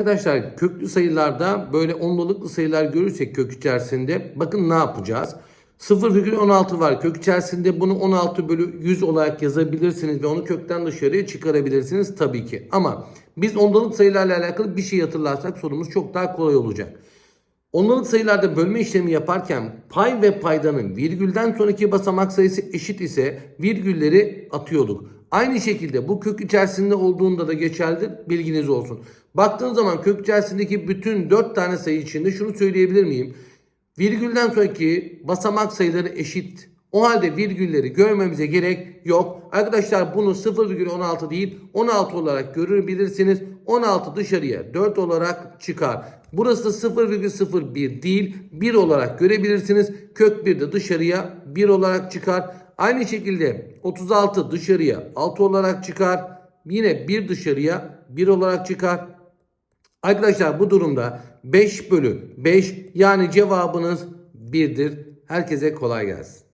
arkadaşlar köklü sayılarda böyle onluluklu sayılar görürsek kök içerisinde bakın ne yapacağız? 0,16 var kök içerisinde bunu 16 bölü 100 olarak yazabilirsiniz ve onu kökten dışarıya çıkarabilirsiniz tabii ki. Ama biz ondalık sayılarla alakalı bir şey hatırlarsak sorumuz çok daha kolay olacak. Ondalık sayılarda bölme işlemi yaparken pay ve paydanın virgülden sonraki basamak sayısı eşit ise virgülleri atıyorduk. Aynı şekilde bu kök içerisinde olduğunda da geçerlidir. Bilginiz olsun. Baktığın zaman kök içerisindeki bütün 4 tane sayı içinde şunu söyleyebilir miyim? Virgülden sonraki basamak sayıları eşit. O halde virgülleri görmemize gerek yok. Arkadaşlar bunu 0,16 değil 16 olarak görebilirsiniz. 16 dışarıya 4 olarak çıkar. Burası 0,01 değil 1 olarak görebilirsiniz. Kök 1 de dışarıya 1 olarak çıkar. Aynı şekilde 36 dışarıya 6 olarak çıkar. Yine 1 dışarıya 1 olarak çıkar. Arkadaşlar bu durumda 5 bölü 5 yani cevabınız 1'dir. Herkese kolay gelsin.